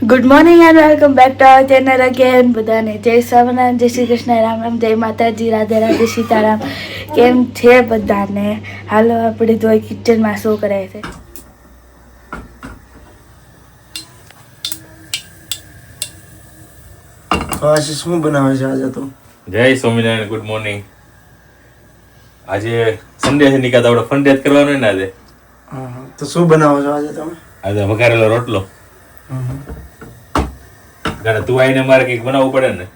Good morning and welcome back to our channel again બધાને જય સ્વામિનારાયણ જય શ્રી કૃષ્ણ રામ રામ જય માતાજી રાધે રાધે સીતારામ. કેમ છે બધાને? હાલો આપણે તો કિચનમાં શું કરે છે. આજે શું બનાવે છે આજે તો? જય સ્વામિનારાયણ ગુડ મોર્નિંગ આજે સન્ડે છે નિકાત આપણે ફંડેજ કરવાનો ને આજે. તો શું બનાવો છો આજે તમે? આજે વઘારેલો રોટલો. કારણ તું આવીને મારે કંઈક બનાવવું પડે ને?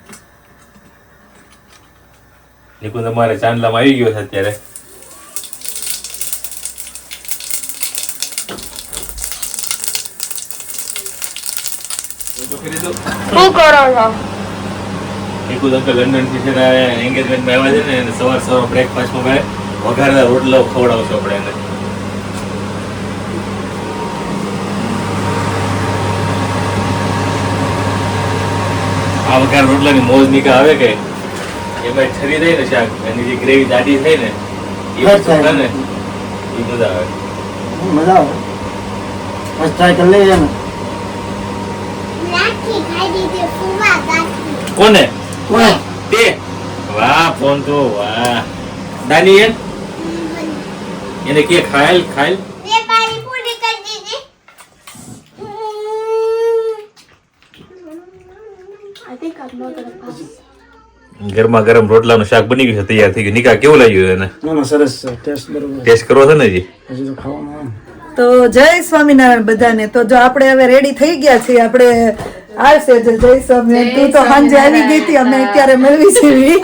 નિકુ અમારે ચાંદલામાં આવી ગયો છે અત્યારે. શું કરો છો? નિકુ અંકલ લંડનથી છે એન્ગેજમેન્ટમાં આવ્યા છે ને સવાર સવાર બ્રેકફાસ્ટમાં મેં વઘારેલા રોટલો ખવડાવશો આપણે એને આ વઘાર રોટલાની મોજ નીકા આવે કે એમાં છરી થઈ ને શાક એની જે ગ્રેવી દાટી થઈ ને એ વસ્તુ ને એ મજા આવે. મજા આવે. બસ ટ્રાય કરી લઈએ કોને? તે. વાહ ફોન તો વાહ. દાની એને કે ખાયલ ખાયલ મેં પાણી પૂરી કરી દીધી ગરમા ગરમ રોટલાનું શાક બની ગયું છે તૈયાર થઈ ગયું. નિકા કેવું લાગ્યું એને? ના ના સરસ છે. ટેસ્ટ બરોબર ટેસ્ટ કરવો છે ને જી હજી તો ખાવાનું તો જય સ્વામિનારાયણ બધાને. તો જો આપણે હવે રેડી થઈ ગયા છીએ આપણે આવશે જે. જય સ્વામિનારાયણ. તું તો સાંજે આવી ગઈ હતી અમે અત્યારે મેળવી છીએ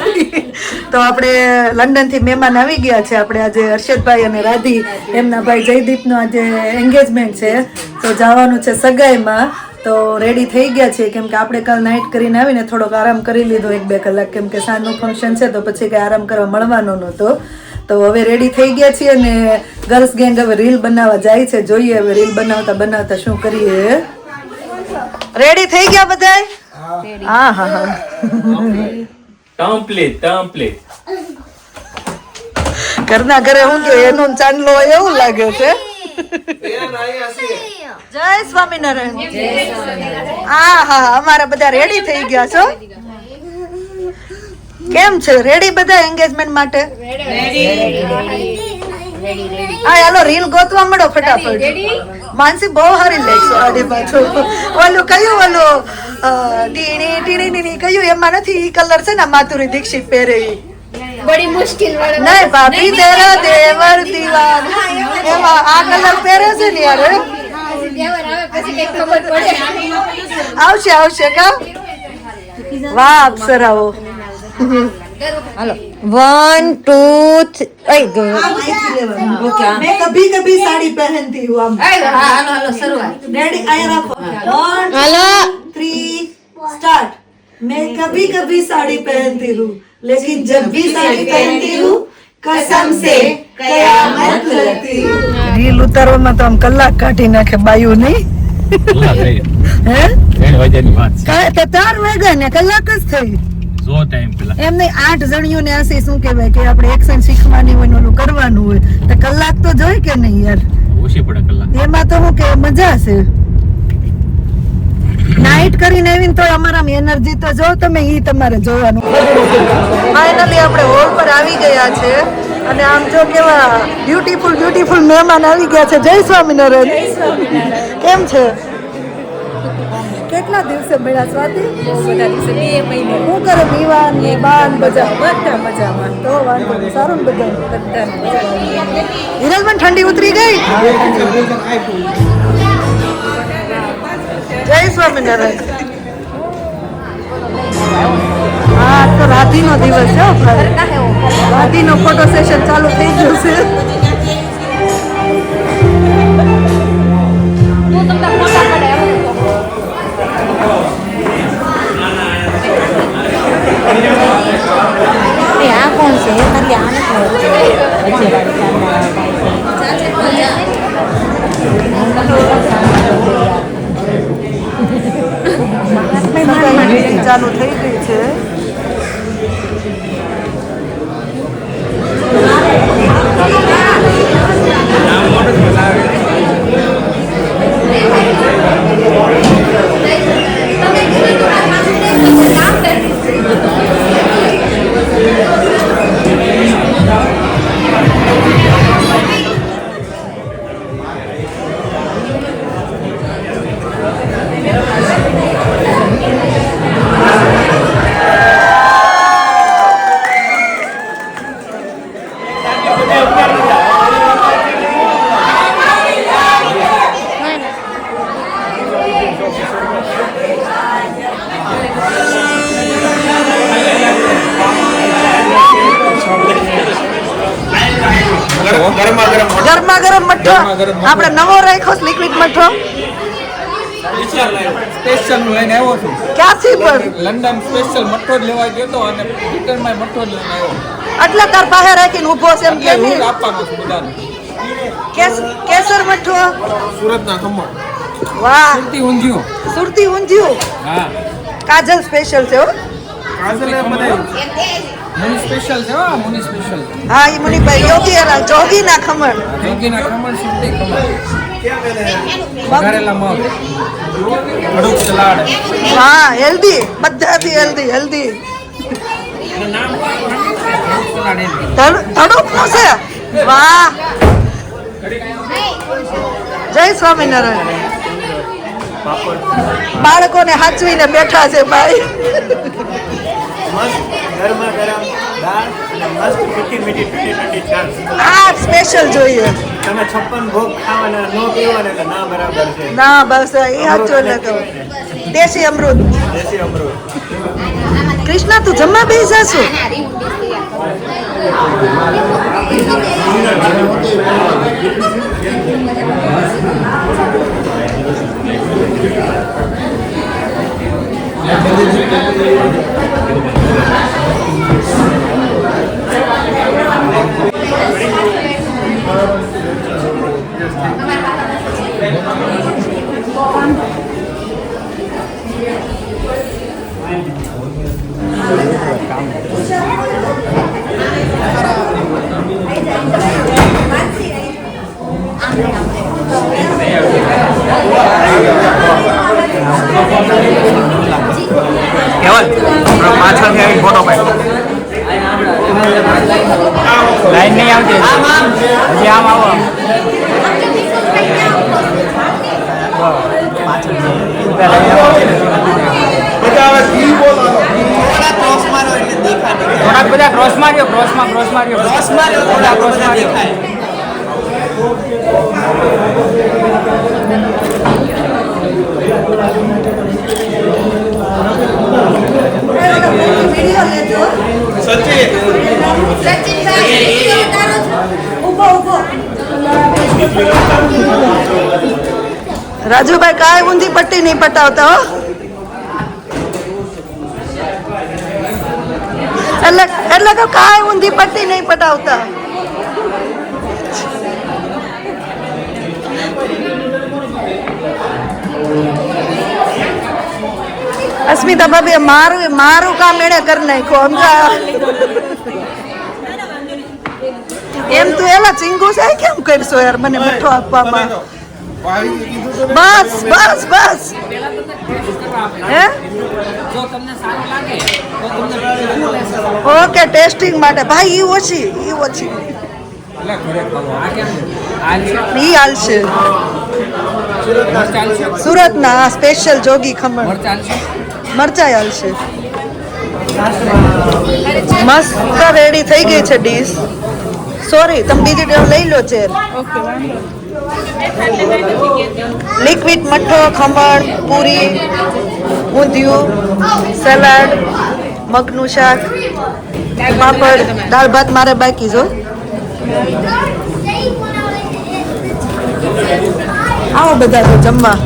તો આપણે લંડનથી મહેમાન આવી ગયા છે. આપણે આજે હર્ષદભાઈ અને રાધી એમના ભાઈ જયદીપનું આજે એન્ગેજમેન્ટ છે. તો જવાનું છે સગાઈમાં. તો રેડી થઈ ગયા છે. કેમ કે આપણે કાલ નાઇટ કરીને આવીને થોડોક આરામ કરી લીધો એક બે કલાક. કેમ કે સાંજનું ફંક્શન છે તો પછી કંઈ આરામ કરવા મળવાનો નહોતો. તો હવે રેડી થઈ ગયા છીએ અને ગર્લ્સ ગેંગ હવે રીલ બનાવવા જાય છે. જોઈએ હવે રીલ બનાવતા બનાવતા શું કરીએ. રેડી થઈ ગયા બધાય? હા હા હા. કમ્પ્લીટ કમ્પ્લીટ ઘરના ઘરે હું કે એનો ચાંદલો એવું લાગે છે. જય સ્વામિનારાયણ. હા હા અમારા બધા રેડી થઈ ગયા છો? કેમ છે? રેડી બધા એન્ગેજમેન્ટ માટે? હા હાલો રીલ ગોતવા મળો ફટાફટ. માનસી બહુ સારી છે આડી પાછો. ઓલું કયું ઓલું ટીણી ટીણી ટીણી કયું? એમાં નથી ઈ કલર છે ને માધુરી દીક્ષિત પહેરે બડી મુશ્કેલ વાળો નહીં ભાભી તેરા દેવર દીવાન એમાં આ કલર પહેરે છે ને યાર? આવશે આવશે કા વાહ અપ્સરાઓ वन टू थ्री मैं कभी कभी साड़ी पहनती हूँ हम रेडी आया रखो वन हेलो थ्री स्टार्ट मैं कभी कभी साड़ी पहनती हूँ लेकिन जब भी साड़ी पहनती हूँ કસમ સે કયામત લગતી રીલ ઉતારવામાં તો આમ કલાક કાઢી નાખે બાયુ નહીં ને કલાક જ થઈ. એમને આઠ જણીઓ ને આશે શું કહેવાય કે આપણે એક્શન શીખવાની હોય ઓલું કરવાનું હોય તો કલાક તો જોઈ કે નહીં યાર? એમાં તો હું કે મજા છે. નાઇટ કરીને આવીને તો અમારામાં એનર્જી તો જો તમે ઈ તમારે જોવાનું. ફાઇનલી આપણે હોલ પર આવી ગયા છે. અને આમ જો કેવા બ્યુટીફુલ બ્યુટીફુલ મહેમાન આવી ગયા છે. જય સ્વામિનારાયણ. કેમ છે? કેટલા દિવસે મળ્યા સ્વાતિ? શું કરે દીવાન ને બાન બધા બધા મજામાં. તો વાંધો સારું ને બધા હિરલબેન ઠંડી ઉતરી ગઈ? જય સ્વામિનારાયણ. હા તો રાધીનો દિવસ છે. રાધીનો ફોટો સેશન ચાલુ થઈ ગયું છે. આ કોણ છે? ખાલી આને ચાલુ થઈ ગઈ આપણે નવો રાખ્યો છે લિક્વિડ મઠો. સ્પેશિયલ લઈને આવ્યો છું. ક્યાંથી પણ? લંડન સ્પેશિયલ મઠો જ લેવા ગયો હતો અને રિટર્નમાં મઠો જ લઈને આવ્યો. એટલે તાર પાસે રાખીને ઊભો છે એમ કે હું આપવાનો છું બધાને. કેસ- કેસર મઠો? સુરતના ખમણ. વાહ. સુરતી ઊંધિયું. સુરતી ઊંધિયું? હા. કાજલ સ્પેશિયલ છે હો. કાજલ એ બધા મુની સ્પેશિયલ છે હા મુની સ્પેશિયલ હા એ મુનિભાઈ યોગી અલા જોગીના ખમણ. જોગીના ખમણ સુરતી ખમણ. વઘારેલા મગ. અડુક સલાડ. હા હેલ્ધી બધાથી હેલ્ધી હેલ્ધી. એમ છે? વાહ. જય સ્વામિનારાયણ. બાળકોને હાચવીને બેઠા છે ભાઈ. ગરમા ગરમ દાળ અને મસ્ત મીઠી મીઠી ઠંડી ઠંડી છાશ. આ સ્પેશિયલ જોઈએ. તમે છપ્પન ભોગ ખાવાના નો પીવાના એટલે ના બરાબર છે. ના બસ એ સાચો કહું. દેશી અમૃત. દેશી અમૃત. કૃષ્ણા તું જમવા બેસી જાશું? પાછળથી લાઈન નહીં આવતી હજી. આમ આવો. થોડાક બધા ક્રોસ માર્યો ક્રોસમાં ક્રોસ માર્યો. ક્રોસ માર્યો થોડા ક્રોસ માર્યો. વીડિયો લેજો રાજુભાઈ, કાંઈ ઊંધી પટ્ટી નહીં પટાવતા, હો. એટલે એટલે તો કાંઈ ઊંધી પટ્ટી નહીં પટાવતા. અસ્મિતા ભાભી મારું મારું કામ એણે કરી નાખ્યું સમજા એમ તું એલા ચિંગુ છે? કેમ કરશો યાર મને મીઠો આપવામાં? બસ બસ બસ. હે? ઓકે, ટેસ્ટિંગ માટે. ભાઈ, ઈ ઓછી ઈ ઓછી. ઈ હાલશે. સુરતના સ્પેશિયલ જોગી ખમણ. મરચાઈ હાલશે. મસ્ત રેડી થઈ ગઈ છે ડીશ સોરી તમે બીજી ટેવ લઈ લો છે લિક્વિડ મઠ્ઠો ખમણ પૂરી ઊંધિયું સલાડ મગનું શાક પાપડ દાળ ભાત મારે બાકી જો આવો બધા તો જમવા.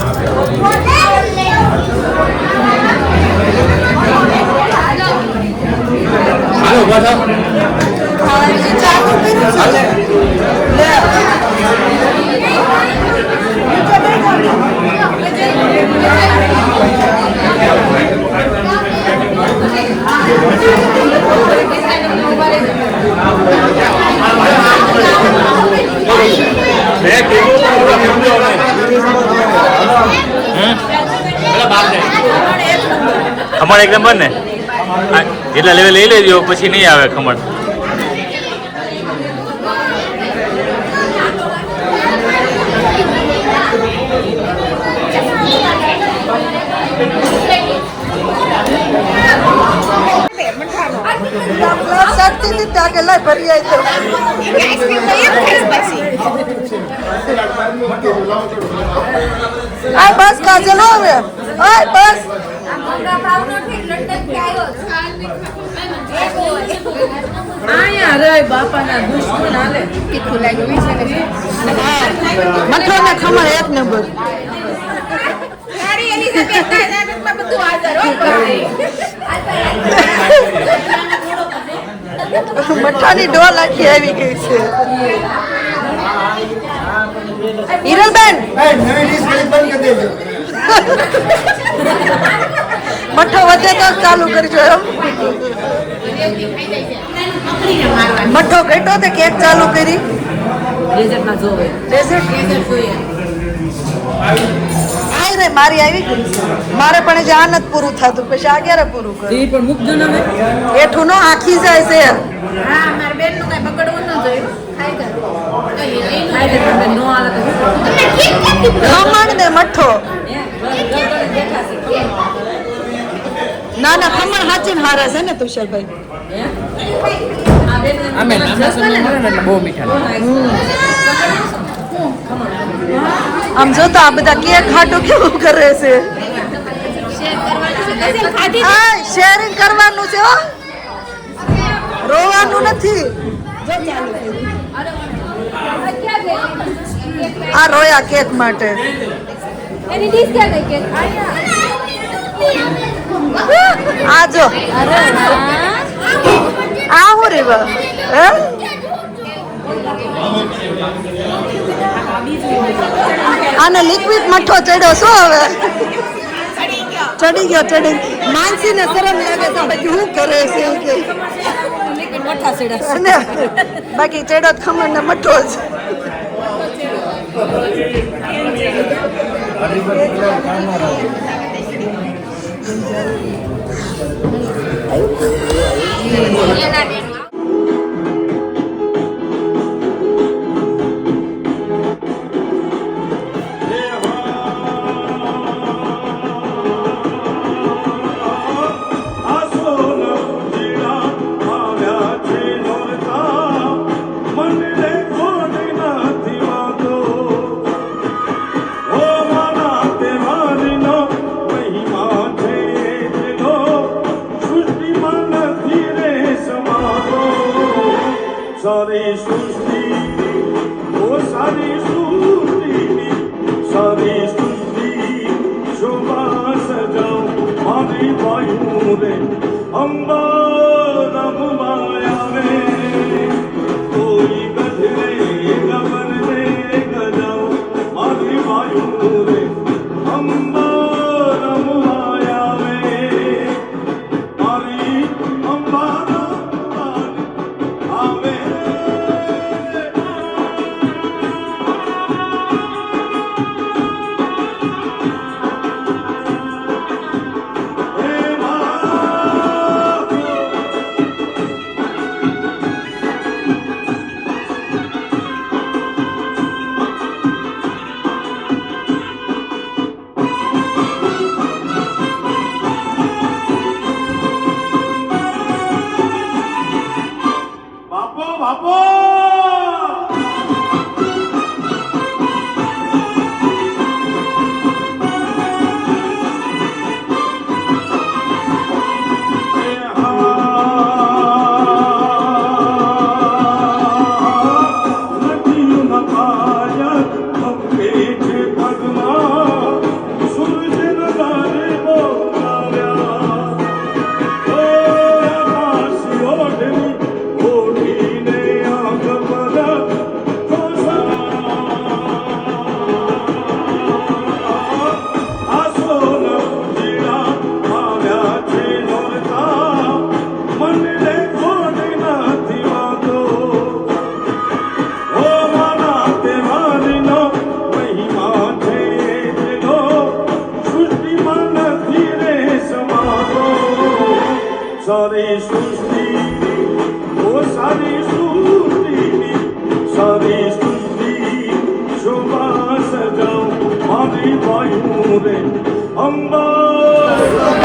ખમણ એક નંબર ને? જેટલા લેવલ લઈ લેજો, પછી નહીં આવે ખમણ. આ બસ કાજલ હો હવે આય બસ. આયા તીખું લાગ્યું હોય છે. ને. મઠો ને ખમણ એક નંબર. મઠાની ડોલ આખી આવી ગઈ છે. હિરલબેન. નવી ડીશ બંધ કરી દેજો. મઠો વધે તો ચાલુ કરજો એમ. મઠો ઘટ્યો તે કેક ચાલુ કરી. આય રે મારી આવી. મારે પણ હજી આ પૂરું થતું પછી આ ક્યારે પૂરું કરું? પણ મૂકજો ને એઠું નો આખી જાય છે. હા મારા કાંઈ બગડવું ન જોઈએ. ખાઈ મઠ્ઠો ના ના ખમણ હાચી હારા છે ને તુષારભાઈ. અમે નાના સમય મળે ને એટલે બહુ મીઠા આમ જો તો આ બધા કેક ખાટું કેવું કરે છે? શેરિંગ કરવાનું છે હો. રોવાનું નથી. આ રોયા કેક માટે. એની ડીશ ક્યાં ગઈ કેક? આ જો. આ હું રેવા હે? આને લિક્વિડ મઠો ચડ્યો શું હવે? ચડી ગયો, ચડી માનસી ને શરમ લાગે તો પછી શું કરે છે બાકી ચડ્યો તો ખમણ ને મઠો જ. સારી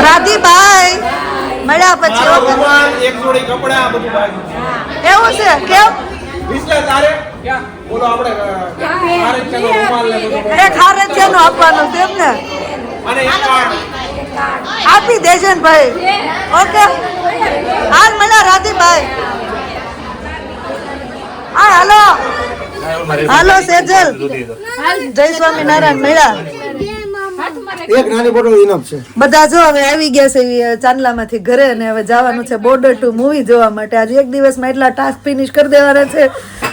રાધીભાઈ મળ્યા પછી એક જોડી કપડા બધું એવું છે કેમ? વિશ્લે તારે? બોલો આપણે એક આપવાનું છે આપી દેજો ને ભાઈ. ઓકે? હાલ મળ્યા રાધીભાઈ. હા હાલો. હાલો સેજલ. જય સ્વામિનારાયણ મેળા એક નાની બોટલ ઇનફ છે. બધા જો હવે આવી ગયા છે ચાંદલામાંથી ઘરે અને હવે જવાનું છે બોર્ડર ટુ મૂવી જોવા માટે. આજે એક દિવસમાં એટલા ટાસ્ક ફિનિશ કરી દેવાના છે.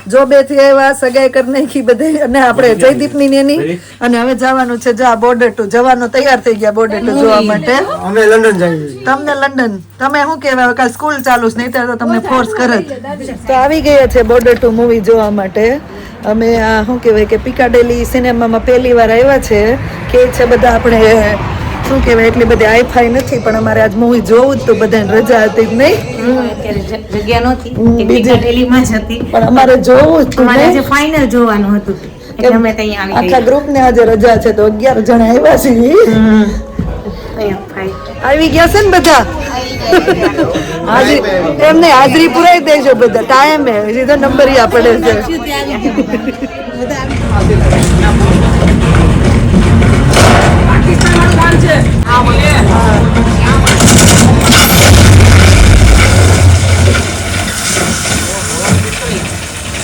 જોબે થી આવ્યા સગાઈ કરી નાખી બધે અને આપણે જયદીપની ની. નેની અને હવે જવાનું છે જો આ બોર્ડર ટુ જવાનું તૈયાર થઈ ગયા બોર્ડર ટુ જોવા માટે. અમે લંડન જઈએ તમને લંડન તમે શું કહેવાય? હવે કાલ સ્કૂલ ચાલુ છે નહીં તો તમને ફોર્સ કરે તો આવી ગયા છે બોર્ડર ટુ મૂવી જોવા માટે. અમે આ શું કહેવાય કે પિકાડેલી સિનેમામાં પહેલી વાર આવ્યા છે. કે છે બધા આપણે શું કહેવાય એટલી બધી આઈફાઈ નથી પણ અમારે આજ મૂવી જોવું જ તો બધાને રજા હતી જ નહીં? જગ્યા નહોતી. બીજી કે જ હતી. પણ અમારે જોવું જ તું અમારે આજે ફાઇનલ જોવાનું હતું. એટલે અમે ત્યાં આવી આખા ગ્રુપને ગ્રુપ ને આજે રજા છે તો અગિયાર જણા આવ્યા છે. આવી ગયા છે ને બધા? હાજરી એમને હાજરી પુરાઈ દેજો બધા. ટાઈમે સીધો નંબરિયા પડે છે.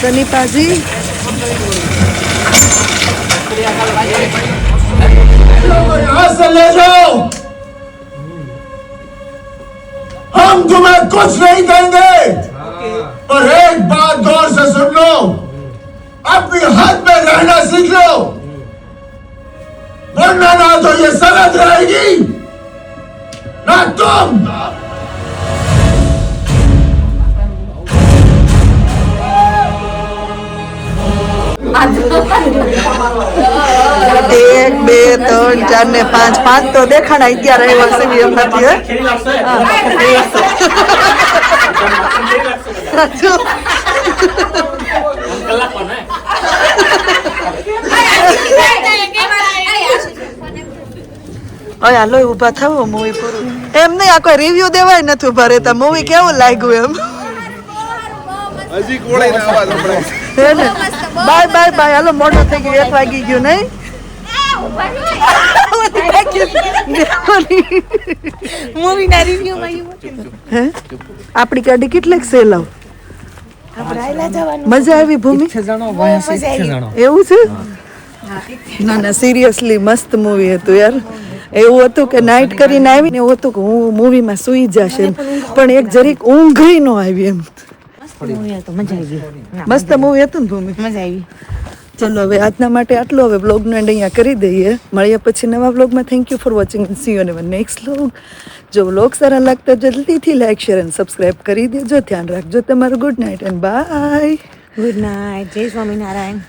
सनी पाजी हम तुम्हें कुछ नहीं देंगे। और एक बात गौर से सुन लो। अपनी हद में रहना सीख लो। वरना ना तो ये सरहद रहेगी ना तुम એક બે ત્રણ ચાર ને પાંચ પાંચ તો દેખાણા અગિયાર આવ્યા છે બી એમનાથી હે? હવે હાલો ઊભા થવો મૂવી પૂરું. એમ નહીં આ કોઈ રિવ્યુ દેવાય નથી ઊભા રહેતા. મૂવી કેવું લાગ્યું એમ? Bye bye bye. હાલો મોટું થઈ ગયું. એક વાગી ગયું નહીં? હે? આપણી ગાડી કેટલીક સેલ આવ? મજા આવી ભૂમિ? એવું છે? ના ના સિરિયસલી મસ્ત મૂવી હતું યાર. એવું હતું કે નાઇટ કરીને આવીને એવું હતું કે હું મૂવીમાં સૂઈ જશે પણ એક જરીક ઊંઘ ન આવી એમ. આવી. મસ્ત મૂવી હતું ને ભૂમિ? મજા આવી. ચલો હવે આજના માટે આટલો. હવે બ્લોગનો એન્ડ અહીંયા કરી દઈએ. મળ્યા પછી નવા બ્લોગમાં thank you for watching see you never next blog જો બ્લોગ સારા લાગતા જલ્દીથી લાઈક શેર અને સબસ્ક્રાઈબ કરી દેજો. ધ્યાન રાખજો તમારું. Good night and bye good night જય સ્વામિનારાયણ.